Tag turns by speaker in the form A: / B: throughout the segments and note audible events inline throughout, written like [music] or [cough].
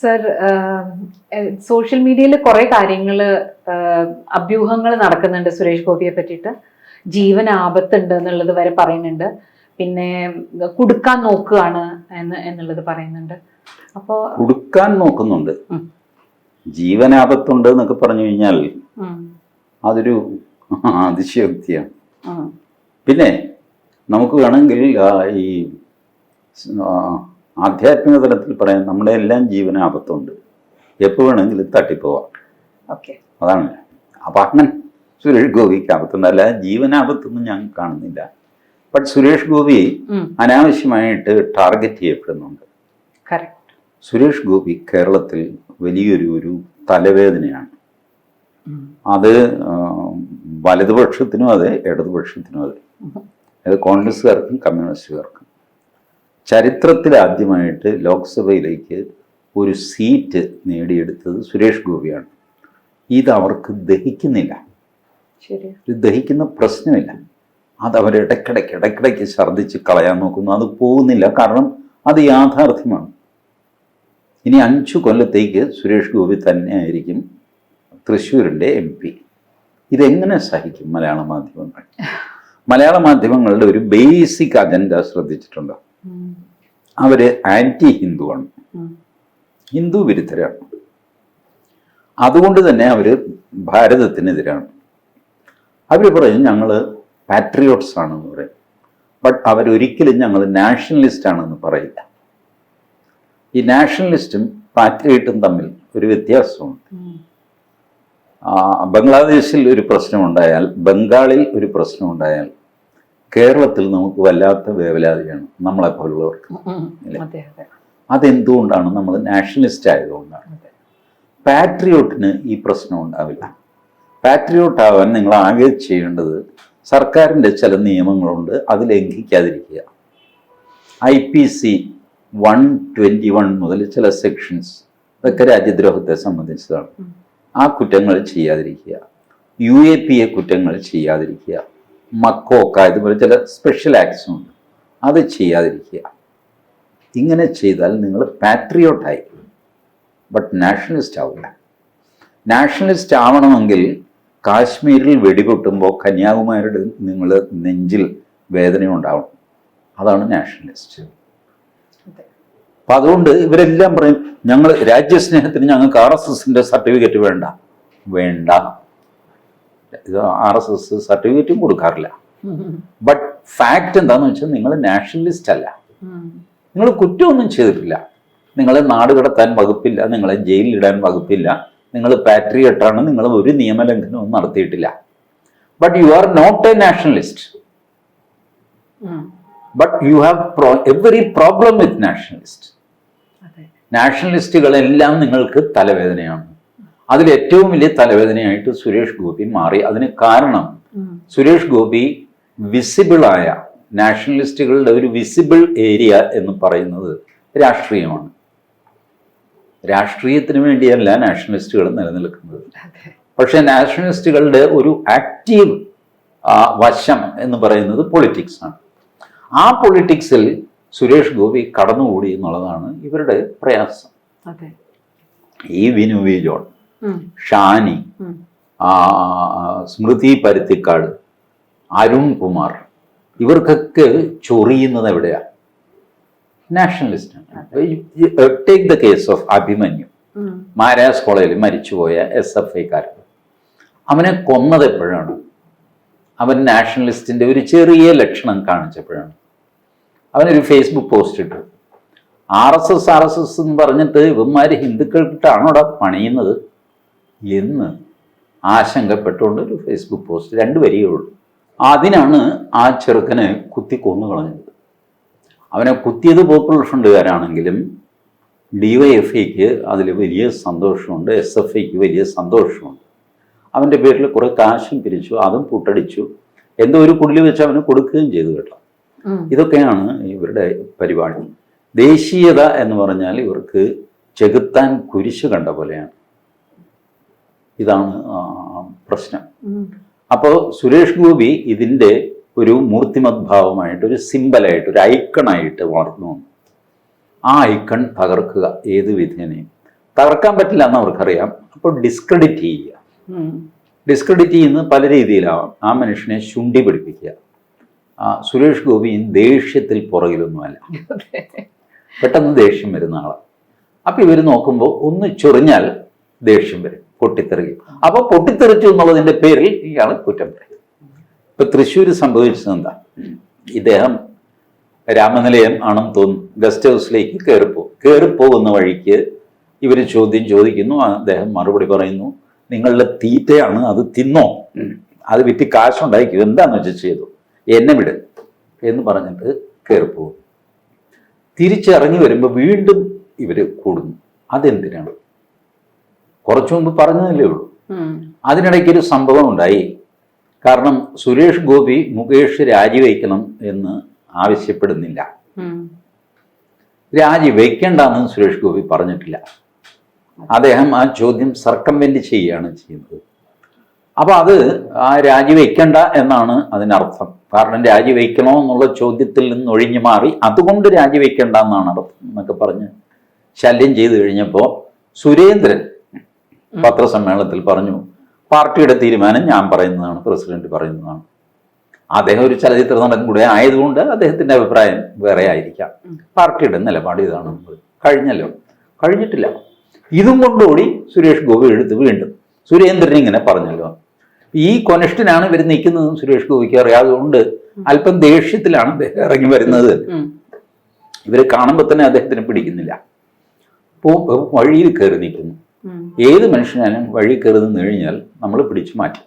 A: Sir social മീഡിയയിൽ കുറേ കാര്യങ്ങൾ അഭ്യൂഹങ്ങൾ നടക്കുന്നുണ്ട് സുരേഷ് ഗോപിയെ പറ്റിയിട്ട്. ജീവൻ ആപത്തുണ്ട് എന്നുള്ളത് വരെ പറയുന്നുണ്ട്. പിന്നെ കുടുക്കാൻ നോക്കുകയാണ് എന്ന് എന്നുള്ളത് പറയുന്നുണ്ട്. അപ്പോൾ
B: കുടുക്കാൻ നോക്കുന്നുണ്ട്. ജീവനാപത്തുണ്ട് എന്നൊക്കെ പറഞ്ഞു കഴിഞ്ഞാൽ അതൊരു അതിശയോക്തിയാണ്. പിന്നെ നമുക്ക് വേണമെങ്കിൽ ഈ ആധ്യാത്മിക തലത്തിൽ പറയാൻ നമ്മുടെ എല്ലാം ജീവന ജീവനാപത്തുണ്ട് എപ്പോൾ വേണമെങ്കിലും തട്ടിപ്പോവാം.
A: ഓക്കെ.
B: അതാണ്. അപ്പം അങ്ങനെ സുരേഷ് ഗോപിക്ക് ആപത്തുണ്ട് അല്ല ജീവനാപത്തൊന്നും ഞാൻ കാണുന്നില്ല. ബട്ട് സുരേഷ് ഗോപി അനാവശ്യമായിട്ട് ടാർഗറ്റ് ചെയ്യപ്പെടുന്നുണ്ട്. സുരേഷ് ഗോപി കേരളത്തിൽ വലിയൊരു ഒരു തലവേദനയാണ്. അത് വലതുപക്ഷത്തിനും അതെ ഇടതുപക്ഷത്തിനും അതെ. അത് കോൺഗ്രസ്സുകാർക്കും കമ്മ്യൂണിസ്റ്റുകാർക്കും. ചരിത്രത്തിൽ ആദ്യമായിട്ട് ലോക്സഭയിലേക്ക് ഒരു സീറ്റ് നേടിയെടുത്തത് സുരേഷ് ഗോപിയാണ്. ഇത് അവർക്ക് ദഹിക്കുന്നില്ല.
A: ശരി
B: ഇത് ദഹിക്കുന്ന പ്രശ്നമില്ല. അത് അവർ ഇടയ്ക്കിടയ്ക്ക് ഇടയ്ക്കിടയ്ക്ക് ഛർദ്ദിച്ച് കളയാൻ നോക്കുന്നു. അത് പോകുന്നില്ല. കാരണം അത് യാഥാർത്ഥ്യമാണ്. ഇനി അഞ്ചു കൊല്ലത്തേക്ക് സുരേഷ് ഗോപി തന്നെയായിരിക്കും തൃശ്ശൂരിന്റെ എം പി. ഇതെങ്ങനെ സഹിക്കും മലയാള മാധ്യമങ്ങൾ? [laughs] മലയാള മാധ്യമങ്ങളുടെ ഒരു ബേസിക് അജണ്ട ശ്രദ്ധിച്ചിട്ടുണ്ടോ? അവർ ആന്റി ഹിന്ദുവാണ്. ഹിന്ദു വിരുദ്ധരാണ്. അതുകൊണ്ട് തന്നെ അവർ ഭാരതത്തിനെതിരാണ്. അവർ പറയും ഞങ്ങൾ പാട്രിയോട്ട്സ് ആണെന്ന് പറയും. ബട്ട് അവരൊരിക്കലും ഞങ്ങൾ നാഷണലിസ്റ്റ് ആണെന്ന് പറയില്ല. ഈ നാഷണലിസ്റ്റും പാട്രിയറ്റും തമ്മിൽ ഒരു വ്യത്യാസമുണ്ട്. ബംഗ്ലാദേശിൽ ഒരു പ്രശ്നമുണ്ടായാൽ ബംഗാളിൽ ഒരു പ്രശ്നമുണ്ടായാൽ കേരളത്തിൽ നമുക്ക് വല്ലാത്ത വേവലാതിയാണ് നമ്മളെ
A: പോലുള്ളവർക്ക്. അതെ
B: അതെന്തുകൊണ്ടാണ് നമ്മൾ നാഷണലിസ്റ്റ് ആയതുകൊണ്ടാണ്? പാട്രിയോട്ടിന് ഈ പ്രശ്നം ഉണ്ടാവില്ല. പാട്രിയോട്ട് ആവാൻ നിങ്ങൾ ആകെ ചെയ്യേണ്ടത് സർക്കാരിന്റെ ചില നിയമങ്ങളുണ്ട് അത് ലംഘിക്കാതിരിക്കുക. I P C one twenty one മുതൽ ചില സെക്ഷൻസ് ഇതൊക്കെ രാജ്യദ്രോഹത്തെ സംബന്ധിച്ചതാണ്. ആ കുറ്റങ്ങൾ ചെയ്യാതിരിക്കുക. യു എ പി എ കുറ്റങ്ങൾ ചെയ്യാതിരിക്കുക. മക്കോക്ക ഇതുപോലെ ചില സ്പെഷ്യൽ ആക്ട്സ് ഉണ്ട്. അത് ചെയ്യാതിരിക്കുക. ഇങ്ങനെ ചെയ്താൽ നിങ്ങൾ പാട്രിയോട്ടായി ബട്ട് നാഷണലിസ്റ്റ് ആവില്ല നാഷണലിസ്റ്റ് ആവണമെങ്കിൽ കാശ്മീരിൽ വെടിപൊട്ടുമ്പോൾ കന്യാകുമാരിയുടെ നിങ്ങൾ നെഞ്ചിൽ വേദന ഉണ്ടാവണം. അതാണ് നാഷണലിസ്റ്റ് അപ്പം അതുകൊണ്ട് ഇവരെല്ലാം പറയും ഞങ്ങൾ രാജ്യസ്നേഹത്തിന് ഞങ്ങൾക്ക് ആർ എസ് എസിന്റെ സർട്ടിഫിക്കറ്റ് വേണ്ട. വേണ്ട. ഇത് ആർ എസ് എസ് സർട്ടിഫിക്കറ്റും കൊടുക്കാറില്ല. ബട്ട് ഫാക്റ്റ് എന്താണെന്ന് വെച്ചാൽ നിങ്ങൾ നാഷണലിസ്റ്റ് അല്ല. നിങ്ങൾ കുറ്റമൊന്നും ചെയ്തിട്ടില്ല. നിങ്ങളെ നാട് കടത്താൻ വകുപ്പില്ല നിങ്ങളെ ജയിലിലിടാൻ വകുപ്പില്ല നിങ്ങൾ പാട്രിയട്ടാണ് നിങ്ങൾ ഒരു നിയമലംഘനവും നടത്തിയിട്ടില്ല. But you are not a nationalist but you have every problem with nationalist നാഷണലിസ്റ്റുകളെല്ലാം നിങ്ങൾക്ക് തലവേദനയാണ്. അതിൽ ഏറ്റവും വലിയ തലവേദനയായിട്ട് സുരേഷ് ഗോപി മാറി. അതിന് കാരണം സുരേഷ് ഗോപി വിസിബിൾ ആയ നാഷണലിസ്റ്റുകളുടെ ഒരു വിസിബിൾ ഏരിയ എന്ന് പറയുന്നത് രാഷ്ട്രീയമാണ്. രാഷ്ട്രീയത്തിന് വേണ്ടിയല്ല നാഷണലിസ്റ്റുകൾ നിലനിൽക്കുന്നത്. പക്ഷെ നാഷണലിസ്റ്റുകളുടെ ഒരു ആക്റ്റീവ് വശം എന്ന് പറയുന്നത് പൊളിറ്റിക്സ് ആണ്. ആ പൊളിറ്റിക്സിൽ സുരേഷ് ഗോപി കടന്നുകൂടി എന്നുള്ളതാണ് ഇവരുടെ പ്രയാസം. ഈ വിനു വി ജോൺ. ഷാനി സ്മൃതി പരുത്തിക്കാട് അരുൺ കുമാർ ഇവർക്കൊക്കെ ചൊറിയുന്നത് എവിടെയാ? Nationalist take the case of Abhimanyu. Maharaja's കോളേജിൽ മരിച്ചുപോയ എസ് എഫ് ഐക്കാരൻ അവനെ കൊന്നത് എപ്പോഴാണ്? അവൻ നാഷണലിസ്റ്റിന്റെ ഒരു ചെറിയ ലക്ഷണം കാണിച്ചപ്പോഴാണ്. അവനൊരു ഫേസ്ബുക്ക് പോസ്റ്റ് ഇട്ടു. R S S R S S എന്ന് പറഞ്ഞിട്ട് ഇവന്മാര് ഹിന്ദുക്കൾക്കിട്ടാണോടാ പണിയുന്നത്? എന്ന് ആശങ്കപ്പെട്ടുകൊണ്ട് ഒരു ഫേസ്ബുക്ക് പോസ്റ്റ് രണ്ട് വരികയേ ഉള്ളൂ. അതിനാണ് ആ ചെറുക്കനെ കുത്തി കൊന്നു കളഞ്ഞത്. അവനെ കുത്തിയത് പോപ്പുലർ ഫ്രണ്ടുകാരാണെങ്കിലും ഡി വൈ എഫ് ഐക്ക് അതിൽ വലിയ സന്തോഷമുണ്ട് എസ് എഫ് ഐക്ക് വലിയ സന്തോഷമുണ്ട്. അവന്റെ പേരിൽ കുറേ കാശും പിരിച്ചു അതും പൂട്ടടിച്ചു എന്തോ ഒരു കുടിൽ വെച്ച് അവന് കൊടുക്കുകയും ചെയ്തു കേട്ടോ. ഇതൊക്കെയാണ് ഇവരുടെ പരിപാടി. ദേശീയത എന്ന് പറഞ്ഞാൽ ഇവർക്ക് ചെകുത്താൻ കുരിശ് കണ്ട പോലെയാണ്. ഇതാണ് പ്രശ്നം. അപ്പോൾ സുരേഷ് ഗോപി ഇതിന്റെ ഒരു മൂർത്തിമദ്ഭാവമായിട്ട് ഒരു സിമ്പലായിട്ട് ഒരു ഐക്കണായിട്ട് വളർന്നു വന്നു. ആ ഐക്കൺ തകർക്കുക ഏത് വിധേനയും. തകർക്കാൻ പറ്റില്ല എന്ന് അവർക്കറിയാം. അപ്പോൾ ഡിസ്ക്രെഡിറ്റ് ചെയ്യുക. ഡിസ്ക്രെഡിറ്റ് ചെയ്യുന്നത് പല രീതിയിലാവാം. ആ മനുഷ്യനെ ശുണ്ടി പിടിപ്പിക്കുക. ആ സുരേഷ് ഗോപിയും ദേഷ്യത്തിൽ പുറകിലൊന്നുമല്ല. പെട്ടെന്ന് ദേഷ്യം വരുന്ന ആളാണ് അപ്പം ഇവർ നോക്കുമ്പോൾ ഒന്ന് ചൊറിഞ്ഞാൽ ദേഷ്യം വരും. പൊട്ടിത്തെറിയും. അപ്പൊ പൊട്ടിത്തെറിച്ചു എന്നുള്ളതിന്റെ പേരിൽ ഇയാൾ കുറ്റം പറയും. ഇപ്പൊ തൃശ്ശൂർ സംഭവിച്ചത് എന്താ? ഇദ്ദേഹം രാമനിലയം ആണെന്ന് തോന്നുന്നു. ഗസ്റ്റ് ഹൗസിലേക്ക് കയറിപ്പോകും കയറിപ്പോകുന്ന വഴിക്ക് ഇവർ ചോദ്യം ചോദിക്കുന്നു. അദ്ദേഹം മറുപടി പറയുന്നു നിങ്ങളുടെ തീറ്റയാണ് അത് തിന്നോ? അത് വിറ്റ് കാശുണ്ടായിരിക്കും എന്താണെന്ന് വെച്ചാൽ ചെയ്തു? എന്നെ വിട്. എന്ന് പറഞ്ഞിട്ട് കയറിപ്പോകും തിരിച്ചിറങ്ങി വരുമ്പോൾ വീണ്ടും ഇവർ കൂടുന്നു. അതെന്തിനാണ്? കുറച്ചു മുമ്പ് പറഞ്ഞതല്ലേ ഉള്ളൂ. അതിനിടയ്ക്ക് ഒരു സംഭവം ഉണ്ടായി കാരണം സുരേഷ് ഗോപി മുകേഷ് രാജിവെക്കണം എന്ന് ആവശ്യപ്പെടുന്നില്ല.
A: രാജി
B: രാജിവെക്കേണ്ടെന്ന് സുരേഷ് ഗോപി പറഞ്ഞിട്ടില്ല. അദ്ദേഹം ആ ചോദ്യം സർക്കംവെന്റ് ചെയ്യുകയാണ് ചെയ്യുന്നത്. അപ്പോൾ അത് ആ രാജിവെക്കണ്ട എന്നാണ് അതിനർത്ഥം. കാരണം രാജിവെക്കണോ എന്നുള്ള ചോദ്യത്തിൽ നിന്ന് ഒഴിഞ്ഞു മാറി അതുകൊണ്ട് രാജിവെക്കണ്ട എന്നാണ് അർത്ഥം എന്നൊക്കെ പറഞ്ഞ് ശല്യം ചെയ്തു കഴിഞ്ഞപ്പോൾ സുരേന്ദ്രൻ പത്രസമ്മേളനത്തിൽ പറഞ്ഞു പാർട്ടിയുടെ തീരുമാനം ഞാൻ പറയുന്നതാണ് പ്രസിഡന്റ് പറയുന്നതാണ്. അദ്ദേഹം ഒരു ചലച്ചിത്ര നടൻ കൂടെ ആയതുകൊണ്ട് അദ്ദേഹത്തിന്റെ അഭിപ്രായം വേറെ ആയിരിക്കാം. പാർട്ടിയുടെ നിലപാട് ഇതാണ് കഴിഞ്ഞല്ലോ. കഴിഞ്ഞിട്ടില്ല. ഇതും കൊണ്ടോടി സുരേഷ് ഗോപി എടുത്ത് വീണ്ടും സുരേന്ദ്രൻ ഇങ്ങനെ പറഞ്ഞല്ലോ. ഈ കൊനിഷ്ഠനാണ് ഇവർ നിൽക്കുന്നതെന്ന് സുരേഷ് ഗോപിക്ക് അറിയാതുകൊണ്ട് അല്പം ദേഷ്യത്തിലാണ് അദ്ദേഹം ഇറങ്ങി വരുന്നത്. ഇവർ കാണുമ്പോൾ തന്നെ അദ്ദേഹത്തിന് പിടിക്കുന്നില്ല. അപ്പോൾ വഴിയിൽ കയറി നിൽക്കുന്നു. ഏത് മനുഷ്യനാലും വഴി കയറി നിന്ന് കഴിഞ്ഞാൽ നമ്മൾ പിടിച്ചു മാറ്റും.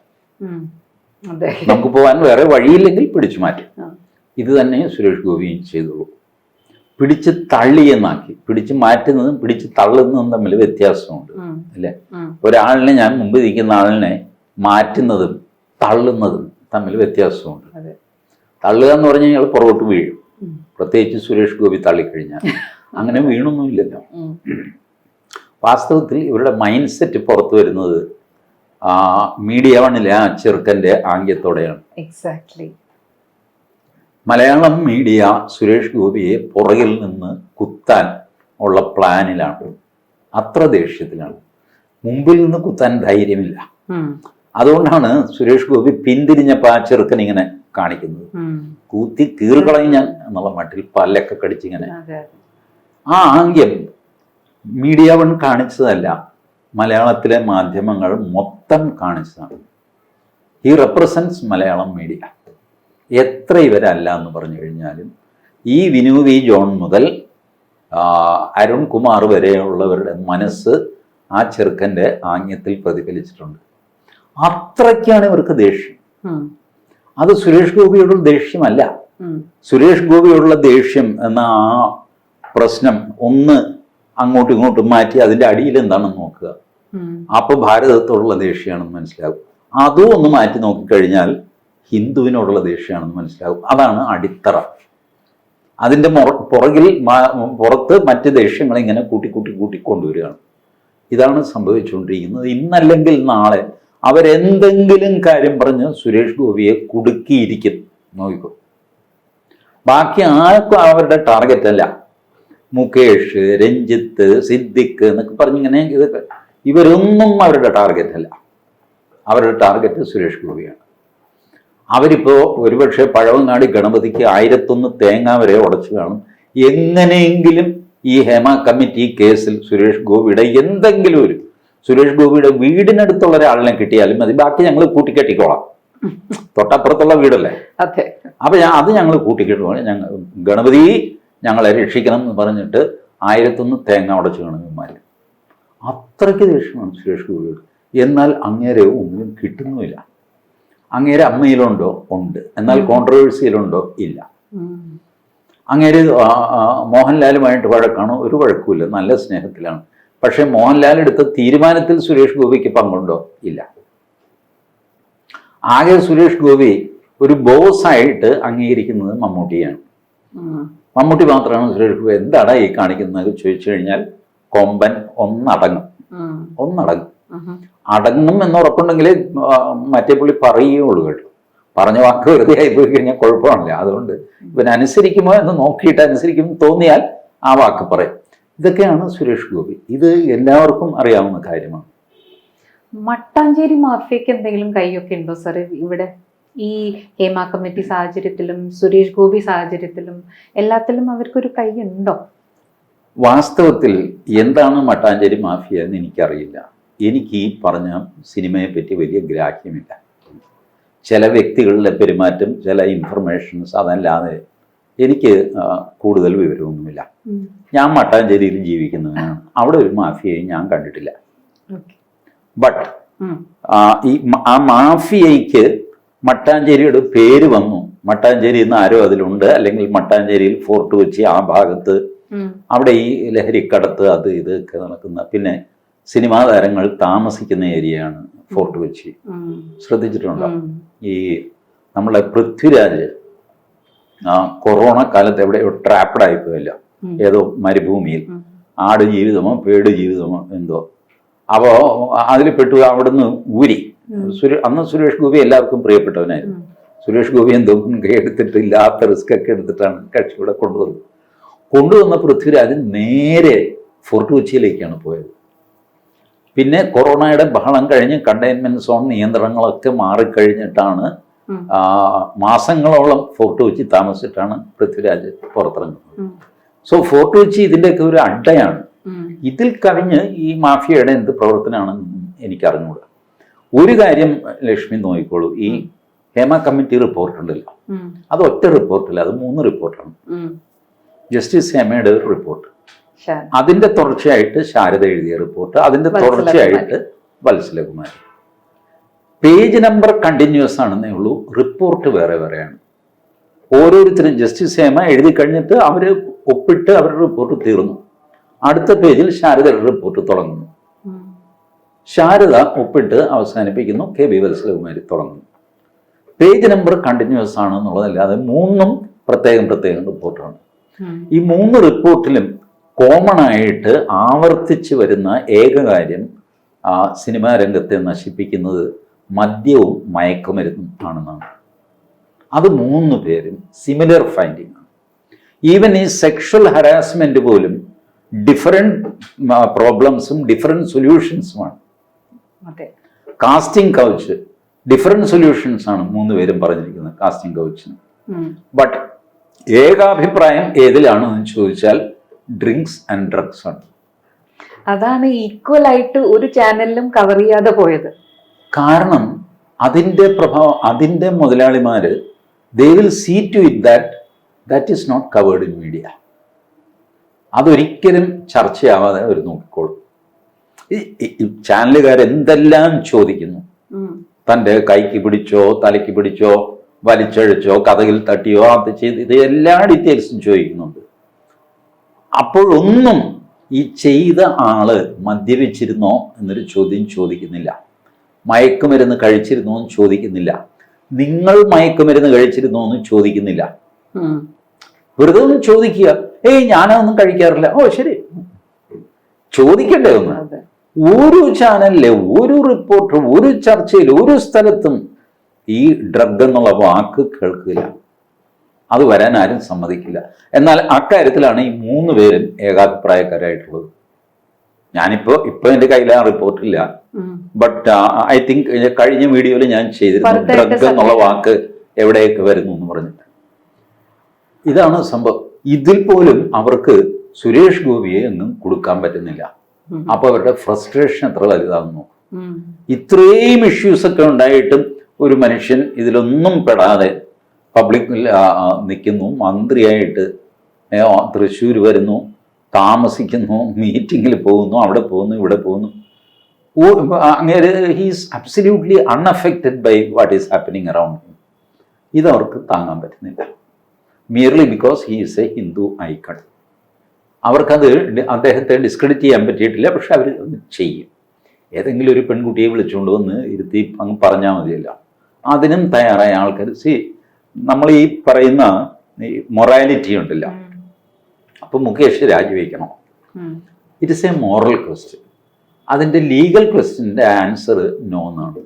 B: നമുക്ക് പോകാൻ വേറെ വഴിയില്ലെങ്കിൽ പിടിച്ചു മാറ്റും. ഇത് തന്നെ സുരേഷ് ഗോപിയും ചെയ്തോളൂ പിടിച്ച് തള്ളിയെന്നാക്കി പിടിച്ച് മാറ്റുന്നതും പിടിച്ച് തള്ളുന്നതും തമ്മിൽ വ്യത്യാസമുണ്ട്. അല്ലേ. ഒരാളിനെ ഞാൻ മുമ്പ് ഇരിക്കുന്ന ആളിനെ മാറ്റുന്നതും തള്ളുന്നതും തമ്മിൽ വ്യത്യാസമുണ്ട്. തള്ളുക എന്ന് പറഞ്ഞു കഴിഞ്ഞാൽ പുറകോട്ട് വീഴും. പ്രത്യേകിച്ച് സുരേഷ് ഗോപി തള്ളിക്കഴിഞ്ഞാൽ. [laughs] അങ്ങനെ വീണൊന്നുമില്ലല്ലോ. വാസ്തവത്തിൽ ഇവരുടെ മൈൻഡ് സെറ്റ് പുറത്തു വരുന്നത് ആ, മീഡിയ വണ്ണിലെ ആ ചെറുക്കന്റെ ആംഗ്യത്തോടെയാണ്.
A: എക്സാക്ട്ലി
B: മലയാളം മീഡിയ സുരേഷ് ഗോപിയെ പുറകിൽ നിന്ന് കുത്താൻ ഉള്ള പ്ലാനിലാണ്. അത്ര ദേഷ്യത്തിലാണ്. മുമ്പിൽ നിന്ന് കുത്താൻ ധൈര്യമില്ല. അതുകൊണ്ടാണ് സുരേഷ് ഗോപി പിന്തിരിഞ്ഞപ്പോൾ ആ ചെറുക്കൻ ഇങ്ങനെ കാണിക്കുന്നത്. കൂത്തി കീറുകളയും ഞാൻ എന്നുള്ള മട്ടിൽ പല്ലൊക്കെ കടിച്ചിങ്ങനെ. ആ ആംഗ്യം മീഡിയ വൺ കാണിച്ചതല്ല. മലയാളത്തിലെ മാധ്യമങ്ങൾ മൊത്തം കാണിച്ചതാണ്. ഈ റെപ്രസെൻസ് മലയാളം മീഡിയ എത്ര ഇവരല്ല എന്ന് പറഞ്ഞു കഴിഞ്ഞാലും ഈ വിനു വി ജോൺ മുതൽ അരുൺകുമാർ അരുൺ കുമാർ വരെയുള്ളവരുടെ മനസ്സ് ആ ചെറുക്കന്റെ ആംഗ്യത്തിൽ പ്രതിഫലിച്ചിട്ടുണ്ട്. അത്രയ്ക്കാണ് ഇവർക്ക് ദേഷ്യം. അത് സുരേഷ് ഗോപിയോടുള്ള ദേഷ്യമല്ല. സുരേഷ് ഗോപിയോടുള്ള ദേഷ്യം എന്ന ആ പ്രശ്നം ഒന്ന് അങ്ങോട്ടും ഇങ്ങോട്ടും മാറ്റി അതിന്റെ അടിയിൽ എന്താണെന്ന് നോക്കുക? അപ്പൊ ഭാരതത്തോടുള്ള ദേഷ്യമാണെന്ന് മനസ്സിലാകും. അതും ഒന്ന് മാറ്റി നോക്കിക്കഴിഞ്ഞാൽ ഹിന്ദുവിനോടുള്ള ദേഷ്യമാണെന്ന് മനസ്സിലാകും. അതാണ് അടിത്തറ. അതിന്റെ പുറകിൽ പുറത്ത് മറ്റ് ദേഷ്യങ്ങളെ ഇങ്ങനെ കൂട്ടി കൂട്ടി കൂട്ടി കൊണ്ടുവരികയാണ്. ഇതാണ് സംഭവിച്ചുകൊണ്ടിരിക്കുന്നത്. ഇന്നല്ലെങ്കിൽ നാളെ അവരെന്തെങ്കിലും കാര്യം പറഞ്ഞ് സുരേഷ് ഗോപിയെ കുടുക്കിയിരിക്കും. നോക്കിക്കോ. ബാക്കി ആർക്കും അവരുടെ ടാർഗറ്റ് അല്ല മുകേഷ് രഞ്ജിത്ത് സിദ്ദിഖ് എന്നൊക്കെ പറഞ്ഞിങ്ങനെ ഇതൊക്കെ ഇവരൊന്നും അവരുടെ ടാർഗറ്റ് അല്ല. അവരുടെ ടാർഗറ്റ് സുരേഷ് ഗോപിയാണ്. അവരിപ്പോൾ ഒരുപക്ഷെ പഴവങ്ങാടി ഗണപതിക്ക് ആയിരത്തൊന്ന് തേങ്ങ വരെ ഉടച്ചു കാണും. എങ്ങനെയെങ്കിലും ഈ ഹേമ കമ്മിറ്റി കേസിൽ സുരേഷ് ഗോപിയുടെ എന്തെങ്കിലും ഒരു സുരേഷ് ഗോപിയുടെ വീടിനടുത്തുള്ള ഒരാളിനെ കിട്ടിയാലും മതി. ബാക്കി ഞങ്ങൾ കൂട്ടിക്കെട്ടിക്കോളാം. തൊട്ടപ്പുറത്തുള്ള വീടല്ലേ?
A: അതെ.
B: അപ്പൊ അത് ഞങ്ങൾ കൂട്ടിക്കിട്ടുവാണ്. ഞങ്ങൾ ഗണപതി ഞങ്ങളെ രക്ഷിക്കണം എന്ന് പറഞ്ഞിട്ട് ആയിരത്തൊന്ന് തേങ്ങ ഉടച്ചു ഗണപതിമാർ അത്രയ്ക്ക് ദേഷ്യമാണ് ഗോപിയോട് എന്നാൽ അങ്ങേരെ ഒന്നും കിട്ടുന്നുമില്ല. അങ്ങേരെ അമ്മയിലുണ്ടോ? ഉണ്ട്. എന്നാൽ കോൺട്രവേഴ്സിയിലുണ്ടോ ഇല്ല. അങ്ങേര് മോഹൻലാലുമായിട്ട് വഴക്കാണോ? ഒരു വഴക്കുമില്ല. നല്ല സ്നേഹത്തിലാണ്. പക്ഷെ മോഹൻലാൽ എടുത്ത തീരുമാനത്തിൽ സുരേഷ് ഗോപിക്ക് പങ്കുണ്ടോ? ഇല്ല. ആകെ സുരേഷ് ഗോപി ഒരു ബോസായിട്ട് അംഗീകരിക്കുന്നത് മമ്മൂട്ടിയാണ്. മമ്മൂട്ടി മാത്രമാണ് സുരേഷ് ഗോപി എന്താടാ ഈ കാണിക്കുന്നത് ചോദിച്ചു കഴിഞ്ഞാൽ കൊമ്പൻ ഒന്നടങ്ങും. ഒന്നടങ്ങും. അടങ്ങും എന്ന് ഉറപ്പുണ്ടെങ്കിൽ മറ്റേ പുള്ളി പറയുകയുള്ളൂ കേട്ടോ. പറഞ്ഞ വാക്ക് വെറുതെ ആയിപ്പോയി കഴിഞ്ഞാൽ കുഴപ്പമാണല്ലോ. അതുകൊണ്ട് ഇവൻ അനുസരിക്കുമോ എന്ന് നോക്കിയിട്ട് അനുസരിക്കും തോന്നിയാൽ ആ വാക്ക് പറയും. ഇതൊക്കെയാണ് സുരേഷ് ഗോപി. ഇത് എല്ലാവർക്കും അറിയാവുന്ന കാര്യമാണ്.
A: മട്ടാഞ്ചേരി മാഫിയക്ക് എന്തെങ്കിലും കൈയൊക്കെ ഉണ്ടോ സാർ ഇവിടെ? ഈ ഹേമ കമ്മിറ്റി സാഹചര്യത്തിലും സുരേഷ് ഗോപി സാഹചര്യത്തിലും എല്ലാത്തിലും അവർക്കൊരു കൈ ഉണ്ടോ
B: വാസ്തവത്തിൽ എന്താണ് മട്ടാഞ്ചേരി മാഫിയ എന്ന് എനിക്കറിയില്ല. എനിക്ക് ഈ പറഞ്ഞ സിനിമയെ പറ്റി വലിയ ഗ്രാഹ്യമില്ല. ചില വ്യക്തികളുടെ പെരുമാറ്റം ചില ഇൻഫർമേഷൻസ് അതല്ലാതെ എനിക്ക് കൂടുതൽ വിവരമൊന്നുമില്ല. ഞാൻ മട്ടാഞ്ചേരിയിൽ ജീവിക്കുന്നവനാണ് അവിടെ ഒരു മാഫിയയും ഞാൻ കണ്ടിട്ടില്ല. ബട്ട് ഈ ആ മാഫിയയ്ക്ക് മട്ടാഞ്ചേരിയുടെ പേര് വന്നു. മട്ടാഞ്ചേരി എന്ന് ആരോ അതിലുണ്ട്. അല്ലെങ്കിൽ മട്ടാഞ്ചേരിയിൽ ഫോർട്ട് കൊച്ചി ആ ഭാഗത്ത്. അവിടെ ഈ ലഹരിക്കടത്ത് അത് ഇത് ഒക്കെ നടക്കുന്ന. പിന്നെ സിനിമാ താരങ്ങൾ താമസിക്കുന്ന ഏരിയയാണ് ഫോർട്ട് കൊച്ചി. ശ്രദ്ധിച്ചിട്ടുണ്ടോ? ഈ നമ്മളെ പൃഥ്വിരാജ് ആ കൊറോണ കാലത്ത് എവിടെയോ ആയി ആയിപ്പോയില്ല ഏതോ മരുഭൂമിയിൽ. ആട് ജീവിതമോ പേട് ജീവിതമോ എന്തോ. അപ്പോൾ അതിൽ പെട്ടു അവിടുന്ന് ഊരി. അന്ന് സുരേഷ് ഗോപി എല്ലാവർക്കും പ്രിയപ്പെട്ടവനായിരുന്നു. സുരേഷ് ഗോപി എന്തോ എടുത്തിട്ട് ഇല്ലാത്ത റിസ്ക് ഒക്കെ എടുത്തിട്ടാണ് കക്ഷിയുടെ കൊണ്ടുവന്നത്. കൊണ്ടുവന്ന പൃഥ്വിരാജ് നേരെ ഫോർട്ട് കൊച്ചിയിലേക്കാണ് പോയത്. പിന്നെ കൊറോണയുടെ ബഹളം കഴിഞ്ഞ് കണ്ടെയ്ൻമെന്റ് സോൺ നിയന്ത്രണങ്ങളൊക്കെ മാറിക്കഴിഞ്ഞിട്ടാണ് മാസങ്ങളോളം ഫോർട്ട് കൊച്ചി താമസിച്ചിട്ടാണ് പൃഥ്വിരാജ് പുറത്തിറങ്ങുന്നത്. സോ ഫോർട്ട് കൊച്ചി ഇതിന്റെയൊക്കെ ഒരു അഡ്ഡയാണ് ഇതിൽ കവിഞ്ഞ് ഈ മാഫിയയുടെ എന്ത് പ്രവർത്തനമാണെന്ന് എനിക്ക് അറിഞ്ഞുകൂടാ ഒരു കാര്യം ലക്ഷ്മി നോക്കിക്കോളൂ. ഈ ഹേമ കമ്മിറ്റി റിപ്പോർട്ട് ഉണ്ടല്ലോ. അത് ഒറ്റ റിപ്പോർട്ടില്ല അത് മൂന്ന് റിപ്പോർട്ടാണ് ജസ്റ്റിസ് ഹേമയുടെ ഒരു റിപ്പോർട്ട് അതിന്റെ തുടർച്ചയായിട്ട് ശാരദ എഴുതിയ റിപ്പോർട്ട് അതിന്റെ. തുടർച്ചയായിട്ട് വത്സലകുമാരി പേജ് നമ്പർ കണ്ടിന്യൂസ് ആണെന്നേ ഉള്ളൂ റിപ്പോർട്ട് വേറെ വേറെയാണ്. ഓരോരുത്തരും ജസ്റ്റിസ് ഹേമ എഴുതി കഴിഞ്ഞിട്ട് അവർ ഒപ്പിട്ട് അവരുടെ റിപ്പോർട്ട് തീർന്നു. അടുത്ത പേജിൽ ശാരദയുടെ റിപ്പോർട്ട് തുടങ്ങുന്നു. ശാരദ ഒപ്പിട്ട് അവസാനിപ്പിക്കുന്നു. കെ ബി വത്സലകുമാരി തുടങ്ങുന്നു. പേജ് നമ്പർ കണ്ടിന്യൂസ് ആണ് എന്നുള്ളതല്ലാതെ മൂന്നും പ്രത്യേകം പ്രത്യേകം റിപ്പോർട്ടാണ്. ഈ മൂന്ന് റിപ്പോർട്ടിലും കോമൺ ആയിട്ട് ആവർത്തിച്ച് വരുന്ന ഏക കാര്യം ആ സിനിമാ രംഗത്തെ നശിപ്പിക്കുന്നത് മദ്യവും മയക്കുമരുന്നും ആണെന്നാണ്. അത് മൂന്ന് പേരും സിമിലർ ഫൈൻഡിങ് ആണ്. ഈവൻ ഈ സെക്ഷൽ ഹരാസ്മെന്റ് പോലും ഡിഫറെന്റ് പ്രോബ്ലംസും ഡിഫറെന്റ് സൊല്യൂഷൻസുമാണ് കാസ്റ്റിംഗ് കൗച്ച് ഡിഫറെന്റ് സൊല്യൂഷൻസ് ആണ് മൂന്ന് പേരും പറഞ്ഞിരിക്കുന്നത് കാസ്റ്റിംഗ് കൗച്ചിന് ബട്ട് ഏകാഭിപ്രായം ഏതിലാണെന്ന് ചോദിച്ചാൽ ഡ്രിങ്ക്സ് ആൻഡ് ഡ്രഗ്സ് ആണ്.
A: അതാണ് ഈക്വൽ ആയിട്ട് ഒരു ചാനലിലും കവർ ചെയ്യാതെ പോയത്.
B: കാരണം അതിന്റെ പ്രഭാവം അതിന്റെ മുതലാളിമാർ they will see to it that that is not covered in media അതൊരിക്കലും ചർച്ചയാവാതെ അവർ നോക്കിക്കോളും. ഈ ചാനലുകാർ എന്തെല്ലാം ചോദിക്കുന്നു? തന്റെ കൈക്ക് പിടിച്ചോ തലയ്ക്ക് പിടിച്ചോ വലിച്ചഴിച്ചോ കഥകിൽ തട്ടിയോ അത് ചെയ്ത് ഇത് എല്ലാ ഡീറ്റെയിൽസും ചോദിക്കുന്നുണ്ട്. അപ്പോഴൊന്നും ഈ ചെയ്ത ആൾ മദ്യപിച്ചിരുന്നോ എന്നൊരു ചോദ്യം ചോദിക്കുന്നില്ല. മയക്കുമരുന്ന് കഴിച്ചിരുന്നോ എന്ന് ചോദിക്കുന്നില്ല. നിങ്ങൾ മയക്കുമരുന്ന് കഴിച്ചിരുന്നോ എന്ന് ചോദിക്കുന്നില്ല. വെറുതെ ഒന്ന് ചോദിക്കുക. ഏയ് ഞാനതൊന്നും കഴിക്കാറില്ല. ഓ ശരി. ചോദിക്കണ്ടേ ഒന്ന്? ഒരു ചാനലിലെ ഒരു റിപ്പോർട്ടും ഒരു ചർച്ചയിൽ ഒരു സ്ഥലത്തും ഈ ഡ്രഗ് എന്നുള്ള വാക്ക് കേൾക്കില്ല. അത് വരാൻ ആരും സമ്മതിക്കില്ല. എന്നാൽ അക്കാര്യത്തിലാണ് ഈ മൂന്ന് പേരും ഏകാഭിപ്രായക്കാരായിട്ടുള്ളത്. ഞാനിപ്പോ ഇപ്പൊ എന്റെ കയ്യിൽ ആ റിപ്പോർട്ടില്ല ബട്ട് ഐ തിങ്ക് കഴിഞ്ഞ വീഡിയോയിൽ ഞാൻ ചെയ്തിരുന്നു. ഡ്രഗ് എന്നുള്ള വാക്ക് എവിടെയൊക്കെ വരുന്നു എന്ന് പറഞ്ഞിട്ട്. ഇതാണ് സംഭവം. ഇതിൽ പോലും അവർക്ക് സുരേഷ് ഗോപിയെ ഒന്നും കൊടുക്കാൻ പറ്റുന്നില്ല.
A: ഉം.
B: അപ്പൊ അവരുടെ ഫ്രസ്ട്രേഷൻ എത്ര
A: വലുതാകുന്നു
B: ഇത്രയും ഇഷ്യൂസ് ഒക്കെ ഉണ്ടായിട്ടും ഒരു മനുഷ്യൻ ഇതിലൊന്നും പെടാതെ പബ്ലിക്കിൽ നിൽക്കുന്നു മന്ത്രിയായിട്ട് തൃശ്ശൂർ വരുന്നു താമസിക്കുന്നു മീറ്റിങ്ങിൽ പോകുന്നു അവിടെ പോകുന്നു ഇവിടെ പോകുന്നു. അങ്ങനെ he's absolutely unaffected by what is happening around ഇത് അവർക്ക് താങ്ങാൻ പറ്റുന്നില്ല. Merely because he is a Hindu icon അവർക്കത് അദ്ദേഹത്തെ ഡിസ്ക്രെഡിറ്റ് ചെയ്യാൻ പറ്റിയിട്ടില്ല. പക്ഷെ അവർ ചെയ്യും. ഏതെങ്കിലും ഒരു പെൺകുട്ടിയെ വിളിച്ചുകൊണ്ട് വന്ന് ഇരുത്തി അങ്ങ് പറഞ്ഞാൽ മതിയല്ല. അതിനും തയ്യാറായ ആൾക്കാർ സി നമ്മൾ ഈ പറയുന്ന ഈ മൊറാലിറ്റി ഉണ്ടല്ല. അപ്പം Mukesh രാജിവെക്കണം. It is a moral question അതിന്റെ ലീഗൽ ക്വസ്റ്റ്യന്റെ ആൻസർ നോ എന്നാണ്.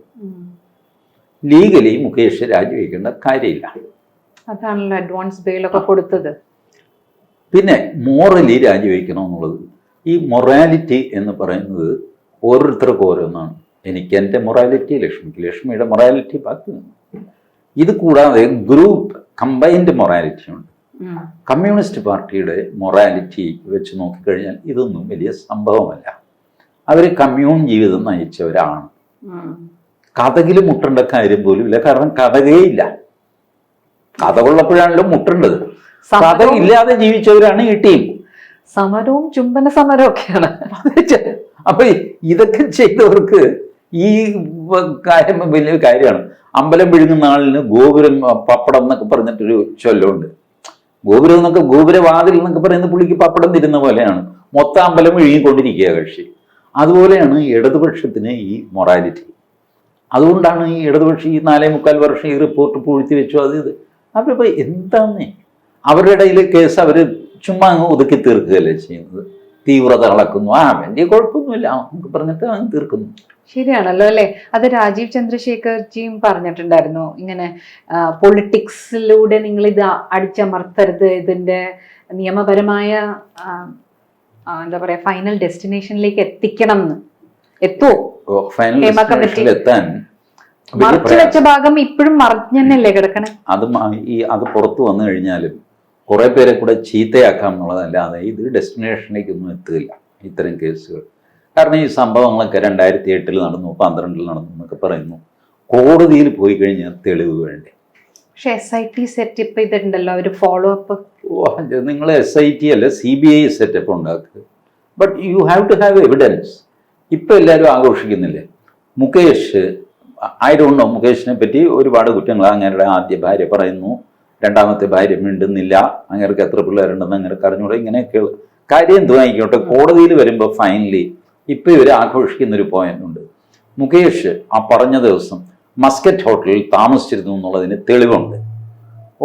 B: ലീഗലി മുകേഷ് രാജിവെക്കേണ്ട കാര്യമില്ല.
A: അതാണല്ലോ അഡ്വാൻസ് ബെയിലൊക്കെ കൊടുത്തത്.
B: പിന്നെ മോറലി രാജിവെക്കണം എന്നുള്ളത്. ഈ മൊറാലിറ്റി എന്ന് പറയുന്നത് ഓരോരുത്തർക്കും ഓരോന്നാണ്. എനിക്ക് എന്റെ മൊറാലിറ്റി ലക്ഷ്മിക്ക് ലക്ഷ്മിയുടെ മൊറാലിറ്റി ബാക്കി ഇത് കൂടാതെ ഗ്രൂപ്പ് കമ്പൈൻഡ് മൊറാലിറ്റി ഉണ്ട്. കമ്മ്യൂണിസ്റ്റ് പാർട്ടിയുടെ മൊറാലിറ്റി വെച്ച് നോക്കിക്കഴിഞ്ഞാൽ ഇതൊന്നും വലിയ സംഭവമല്ല. അവർ കമ്മ്യൂൺ ജീവിതം നയിച്ചവരാണ്. കഥകിൽ മുട്ടേണ്ട കാര്യം പോലും ഇല്ല. കാരണം കഥകേയില്ല കഥ കൊള്ളപ്പോഴാണല്ലോ മുട്ടേണ്ടത്. കഥ ഇല്ലാതെ ജീവിച്ചവരാണ് ഈ ടീം.
A: സമരവും ചുംബന സമരവും ഒക്കെയാണ്.
B: അപ്പൊ ഇതൊക്കെ ചെയ്തവർക്ക് ഈ കാര്യം വലിയ കാര്യമാണ്. അമ്പലം വിഴുങ്ങുന്ന നാളിന് ഗോപുരം പപ്പടം എന്നൊക്കെ പറഞ്ഞിട്ടൊരു ചൊല്ലുണ്ട്. ഗോപുരം എന്നൊക്കെ ഗോപുരവാതിൽ എന്നൊക്കെ പറയുന്ന പുള്ളിക്ക് പപ്പടം തിരുന്ന പോലെയാണ്. മൊത്തം അമ്പലം വിഴുങ്ങിക്കൊണ്ടിരിക്കുക കക്ഷി. അതുപോലെയാണ് ഇടതുപക്ഷത്തിന് ഈ മൊറാലിറ്റി. അതുകൊണ്ടാണ് ഈ ഇടതുപക്ഷം ഈ നാലേ മുക്കാൽ വർഷം ഈ റിപ്പോർട്ട് പൂഴ്ത്തി വെച്ചു. അത് ഇത്. അവരിപ്പോ എന്താന്നേ അവരുടെ ഇടയിൽ കേസ് അവർ ചുമ്മാ അങ്ങ് ഒതുക്കി തീർക്കുകയല്ലേ ചെയ്യുന്നത്? തീവ്രത അളക്കുന്നു. ആ വലിയ കുഴപ്പമൊന്നുമില്ല. നമുക്ക് പറഞ്ഞിട്ട് അങ്ങ് തീർക്കുന്നു.
A: ശരിയാണല്ലോ അല്ലെ? അത് രാജീവ് ചന്ദ്രശേഖർജിയും പറഞ്ഞിട്ടുണ്ടായിരുന്നു. ഇങ്ങനെ പൊളിറ്റിക്സിലൂടെ നിങ്ങൾ ഇത് അടിച്ചമർത്തരുത്. ഇതിന്റെ നിയമപരമായ എന്താ പറയാ ഫൈനൽ ഡെസ്റ്റിനേഷനിലേക്ക് എത്തിക്കണം എന്ന് ഹേമ കമ്മിറ്റി.
B: എത്താൻ
A: മറച്ചു വെച്ച ഭാഗം ഇപ്പോഴും മറിഞ്ഞല്ലേ കിടക്കണേ?
B: അത് ഈ അത് പുറത്തു വന്നു കഴിഞ്ഞാലും കുറെ പേരെ കൂടെ ചീത്തയാക്കാം എന്നുള്ളതല്ലാതെ ഇത് ഡെസ്റ്റിനേഷനിലേക്കൊന്നും എത്തുകയില്ല ഇത്തരം കേസുകൾ കാരണം ഈ സംഭവങ്ങളൊക്കെ രണ്ടായിരത്തി എട്ടിൽ നടന്നു പന്ത്രണ്ടിൽ നടന്നു എന്നൊക്കെ പറയുന്നു. കോടതിയിൽ പോയി കഴിഞ്ഞാൽ തെളിവ് വേണ്ടേ?
A: പക്ഷെ എസ് ഐ ടി സെറ്റപ്പ് ചെയ്തിട്ടുണ്ടല്ലോ ഒരു ഫോളോ അപ്പ്
B: നിങ്ങൾ എസ് ഐ ടി അല്ല സി ബി ഐ സെറ്റപ്പ് ഉണ്ടാക്കുക. But you have to have evidence ഇപ്പം എല്ലാവരും ആഘോഷിക്കുന്നില്ലേ? മുകേഷ് ഐ ഡോണ്ട് നോ മുകേഷിനെ പറ്റി ഒരുപാട് കുറ്റങ്ങൾ അങ്ങേരുടെ ആദ്യ ഭാര്യ പറയുന്നു. രണ്ടാമത്തെ ഭാര്യ മിണ്ടുന്നില്ല അങ്ങേർക്ക് എത്ര പിള്ളേരുണ്ടെന്ന് അങ്ങനെ അറിഞ്ഞൂടെ? ഇങ്ങനെയൊക്കെ കാര്യം എന്തോ ആയിക്കോട്ടെ. കോടതിയിൽ വരുമ്പോൾ ഫൈനലി ഇപ്പം ഇവർ ആഘോഷിക്കുന്ന ഒരു പോയിന്റ് ഉണ്ട്. മുകേഷ് ആ പറഞ്ഞ ദിവസം മസ്കറ്റ് ഹോട്ടലിൽ താമസിച്ചിരുന്നു എന്നുള്ളതിന് തെളിവുണ്ട്.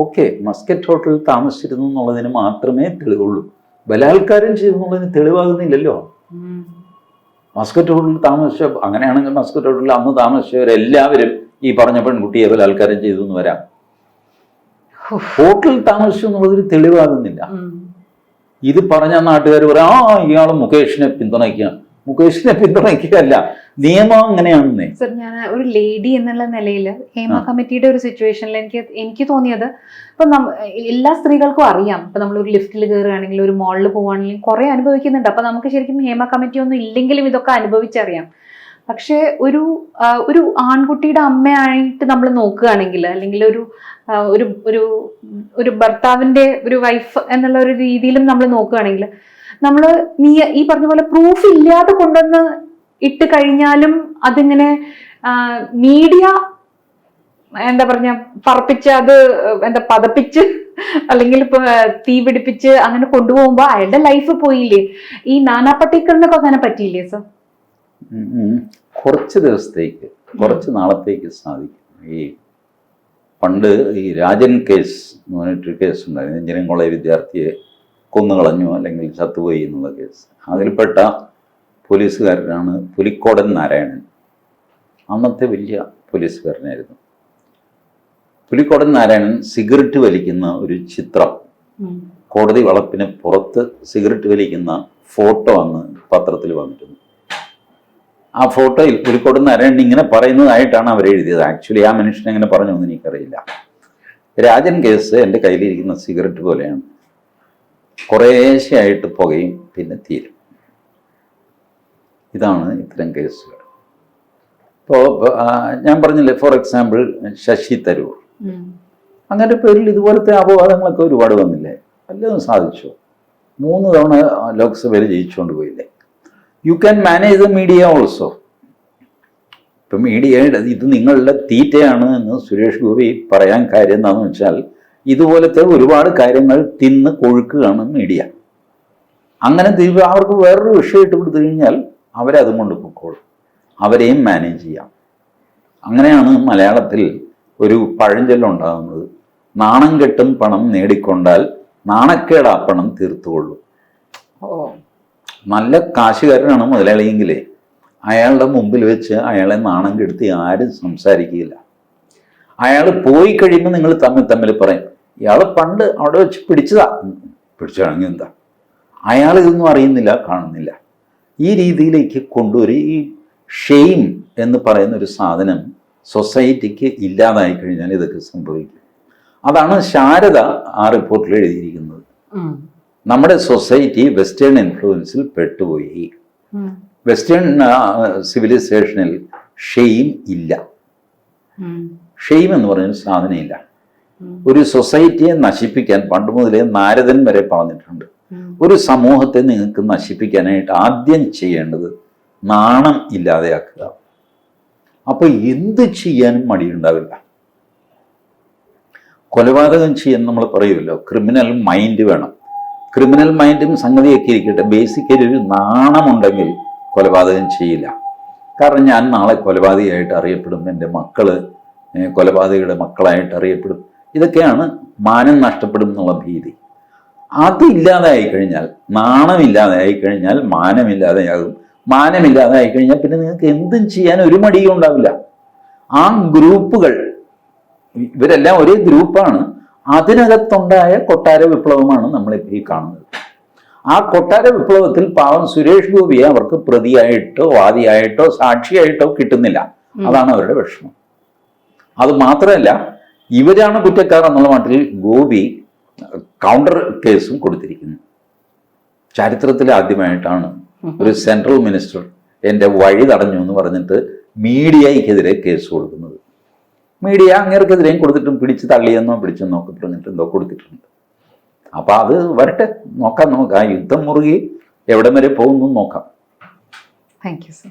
B: ഓക്കെ മസ്കറ്റ് ഹോട്ടലിൽ താമസിച്ചിരുന്നു എന്നുള്ളതിന് മാത്രമേ തെളിവുള്ളൂ. ബലാത്കാരം ചെയ്തു എന്നുള്ളതിന് തെളിവാകുന്നില്ലല്ലോ. മസ്കറ്റ് ഹോട്ടലിൽ താമസിച്ച അങ്ങനെയാണെങ്കിൽ മസ്കറ്റ് ഹോട്ടലിൽ അന്ന് താമസിച്ചവരെല്ലാവരും ഈ പറഞ്ഞ പെൺകുട്ടിയെ ബലാത്കാരം ചെയ്തു എന്ന് വരാം. ഹോട്ടലിൽ താമസിച്ചു എന്നുള്ളതിൽ തെളിവാകുന്നില്ല ഇത് പറഞ്ഞ നാട്ടുകാർ പറയാം ആ ഇയാൾ മുകേഷിനെ പിന്തുണയ്ക്കുക മുകേഷിനെ പിന്തുണയ്ക്കുകയല്ല നിയമം അങ്ങനെയാണെന്നേ.
A: സർ ഞാൻ ഒരു ലേഡി എന്നുള്ള നിലയിൽ ഹേമ കമ്മിറ്റിയുടെ ഒരു സിറ്റുവേഷനിൽ എനിക്ക് എനിക്ക് തോന്നിയത് ഇപ്പൊ എല്ലാ സ്ത്രീകൾക്കും അറിയാം. ഇപ്പൊ നമ്മൾ ഒരു ലിഫ്റ്റിൽ കയറുകയാണെങ്കിലും ഒരു മോളിൽ പോവുകയാണെങ്കിലും കുറെ അനുഭവിക്കുന്നുണ്ട്. അപ്പൊ നമുക്ക് ശരിക്കും ഹേമ കമ്മിറ്റി ഒന്നും ഇല്ലെങ്കിലും ഇതൊക്കെ അനുഭവിച്ചറിയാം. പക്ഷേ ഒരു ഒരു ആൺകുട്ടിയുടെ അമ്മയായിട്ട് നമ്മൾ നോക്കുകയാണെങ്കിൽ അല്ലെങ്കിൽ ഒരു ഒരു ഒരു ഒരു ഭർത്താവിന്റെ ഒരു വൈഫ് എന്നുള്ള ഒരു രീതിയിലും നമ്മൾ നോക്കുകയാണെങ്കിൽ നമ്മൾ നീ ഈ പറഞ്ഞ പോലെ പ്രൂഫ് ഇല്ലാതെ കൊണ്ടുവന്ന് ഇട്ട് കഴിഞ്ഞാലും അതിങ്ങനെ മീഡിയ എന്താ പറഞ്ഞ പറപ്പിച്ച് അത് എന്താ പതപ്പിച്ച് അല്ലെങ്കിൽ ഇപ്പൊ തീ പിടിപ്പിച്ച് അങ്ങനെ കൊണ്ടുപോകുമ്പോ അയാളുടെ ലൈഫ് പോയില്ലേ ഈ നാനാ പട്ടേക്കറിനൊക്കെ അങ്ങനെ പറ്റിയില്ലേ സർ.
B: കുറച്ച് ദിവസത്തേക്ക് കുറച്ച് നാളത്തേക്ക് സാധിക്കും. ഈ പണ്ട് ഈ രാജൻ കേസ് എന്ന് പറഞ്ഞിട്ടൊരു കേസ് ഉണ്ടായിരുന്നു. എഞ്ചിനീയറിംഗ് കോളേജ് വിദ്യാർത്ഥിയെ കൊന്നുകളഞ്ഞു അല്ലെങ്കിൽ ചത്തുപോയി എന്നുള്ള കേസ്. അതിൽപ്പെട്ട പോലീസുകാരനാണ് പുലിക്കോടൻ നാരായണൻ. അന്നത്തെ വലിയ പോലീസുകാരനായിരുന്നു. പുലിക്കോടൻ നാരായണൻ സിഗരറ്റ് വലിക്കുന്ന ഒരു ചിത്രം. കോടതി വളപ്പിന് പുറത്ത് സിഗരറ്റ് വലിക്കുന്ന ഫോട്ടോ അന്ന് പത്രത്തിൽ വന്നിരുന്നു. ആ ഫോട്ടോയിൽ പുലിക്കോട് നാരായണൻ ഇങ്ങനെ പറയുന്നതായിട്ടാണ് അവർ എഴുതിയത്. ആക്ച്വലി ആ മനുഷ്യൻ എങ്ങനെ പറഞ്ഞു എന്ന് എനിക്കറിയില്ല. രാജൻ കേസ് എന്റെ കയ്യിലിരിക്കുന്ന സിഗരറ്റ് പോലെയാണ്. കുറേശ്ശെയായിട്ട് പുകയും പിന്നെ തീരും. ഇതാണ് ഇത്തരം കേസുകൾ. ഇപ്പോൾ ഞാൻ പറഞ്ഞില്ലേ ഫോർ എക്സാമ്പിൾ ശശി തരൂർ. അങ്ങനെ പേരിൽ ഇതുപോലത്തെ അപവാദങ്ങളൊക്കെ ഒരുപാട് വന്നില്ലേ? വല്ലതും സാധിച്ചു? മൂന്ന് തവണ ലോക്സഭയിൽ ജയിച്ചുകൊണ്ട് പോയില്ലേ? You can manage the media also ഇപ്പം മീഡിയയുടെ ഇത് നിങ്ങളുടെ തീറ്റയാണ് എന്ന് സുരേഷ് ഗോപി പറയാൻ കാര്യം എന്താണെന്ന് വെച്ചാൽ ഇതുപോലത്തെ ഒരുപാട് കാര്യങ്ങൾ തിന്ന് കൊഴുക്കുകയാണ് മീഡിയ അങ്ങനെ അവർക്ക് വേറൊരു വിഷയം ഇട്ട് കൊടുത്തു കഴിഞ്ഞാൽ അവരതും കൊണ്ട് പൊക്കോളും. അവരെയും മാനേജ് ചെയ്യാം. അങ്ങനെയാണ് മലയാളത്തിൽ ഒരു പഴഞ്ചൊല്ലുണ്ടാകുന്നത് നാണം കെട്ടും പണം നേടിക്കൊണ്ടാൽ നാണക്കേടാ പണം തീർത്തുകൊള്ളും.
A: ഓ.
B: നല്ല കാശുകാരനാണ് മുതലാളിയെങ്കിലേ. അയാളുടെ മുമ്പിൽ വെച്ച് അയാളെ നാണം കെടുത്തി ആരും സംസാരിക്കുകയില്ല. അയാൾ പോയി കഴിയുമ്പോൾ നിങ്ങൾ തമ്മിൽ തമ്മിൽ പറയും ഇയാൾ പണ്ട് അവിടെ വെച്ച് പിടിച്ചതാ. പിടിച്ചാണെങ്കിൽ എന്താ? അയാൾ ഇതൊന്നും അറിയുന്നില്ല കാണുന്നില്ല. ഈ രീതിയിലേക്ക് കൊണ്ടുവരും ഈ ഷെയിം എന്ന് പറയുന്ന ഒരു സാധനം സൊസൈറ്റിക്ക് ഇല്ലാതായി കഴിഞ്ഞാൽ ഇതൊക്കെ സംഭവിക്കും. അതാണ് ശാരദ ആ റിപ്പോർട്ടിൽ എഴുതിയിരിക്കുന്നത്. നമ്മുടെ സൊസൈറ്റി വെസ്റ്റേൺ ഇൻഫ്ലുവൻസിൽ പെട്ടുപോയി. വെസ്റ്റേൺ സിവിലൈസേഷനിൽ ഷെയിം ഇല്ല. ഷെയിം എന്ന് പറയുന്ന സാധനമില്ല. ഒരു സൊസൈറ്റിയെ നശിപ്പിക്കാൻ പണ്ട് മുതലേ നാരദൻ വരെ പറഞ്ഞിട്ടുണ്ട്. ഒരു സമൂഹത്തെ നിങ്ങൾക്ക് നശിപ്പിക്കാനായിട്ട് ആദ്യം ചെയ്യേണ്ടത് നാണം ഇല്ലാതെയാക്കുക. അപ്പൊ എന്ത് ചെയ്യാനും മടിയുണ്ടാവില്ല. കൊലപാതകം ചെയ്യാൻ നമ്മൾ പറയുമല്ലോ ക്രിമിനൽ മൈൻഡ് വേണം. ക്രിമിനൽ മൈൻഡും സംഗതിയൊക്കെ ഇരിക്കട്ടെ ബേസിക്കലി ഒരു നാണമുണ്ടെങ്കിൽ കൊലപാതകം ചെയ്യില്ല. കാരണം ഞാൻ നാളെ കൊലപാതകയായിട്ട് അറിയപ്പെടും. എന്റെ മക്കൾ ഏഹ്, കൊലപാതകയുടെ മക്കളായിട്ട് അറിയപ്പെടും. ഇതൊക്കെയാണ് മാനം നഷ്ടപ്പെടും എന്നുള്ള ഭീതി. അതില്ലാതെ ആയിക്കഴിഞ്ഞാൽ നാണമില്ലാതെ ആയിക്കഴിഞ്ഞാൽ മാനമില്ലാതെയാകും. മാനമില്ലാതെ ആയിക്കഴിഞ്ഞാൽ പിന്നെ നിങ്ങൾക്ക് എന്തും ചെയ്യാൻ ഒരു മടിയും ഉണ്ടാവില്ല. ആ ഗ്രൂപ്പുകൾ ഇവരെല്ലാം ഒരേ ഗ്രൂപ്പാണ്. അതിനകത്തുണ്ടായ കൊട്ടാര വിപ്ലവമാണ് നമ്മളിപ്പോൾ ഈ കാണുന്നത്. ആ കൊട്ടാര വിപ്ലവത്തിൽ പാവം സുരേഷ് ഗോപിയെ അവർക്ക് പ്രതിയായിട്ടോ വാദിയായിട്ടോ സാക്ഷിയായിട്ടോ കിട്ടുന്നില്ല. അതാണ് അവരുടെ വിഷമം. അത് മാത്രമല്ല ഇവരാണ് കുറ്റക്കാർ എന്നുള്ള മട്ടിൽ ഗോപി കൗണ്ടർ കേസും കൊടുത്തിരിക്കുന്നു. ചരിത്രത്തിൽ ആദ്യമായിട്ടാണ് ഒരു സെൻട്രൽ മിനിസ്റ്റർ എന്റെ വഴി തടഞ്ഞു എന്ന് പറഞ്ഞിട്ട് മീഡിയയ്ക്കെതിരെ കേസ് കൊടുക്കുന്നത്. മീഡിയ അങ്ങേർക്കെതിരെയും കൊടുത്തിട്ടും പിടിച്ച് തള്ളിയെന്നോ പിടിച്ചെന്നോ ഒക്കെ എന്തോ കൊടുത്തിട്ടുണ്ട്. അപ്പൊ അത് വരട്ടെ നോക്കാം നമുക്ക്. ആ യുദ്ധം മുറുകി എവിടം വരെ പോകുന്നു നോക്കാം.
A: Thank you sir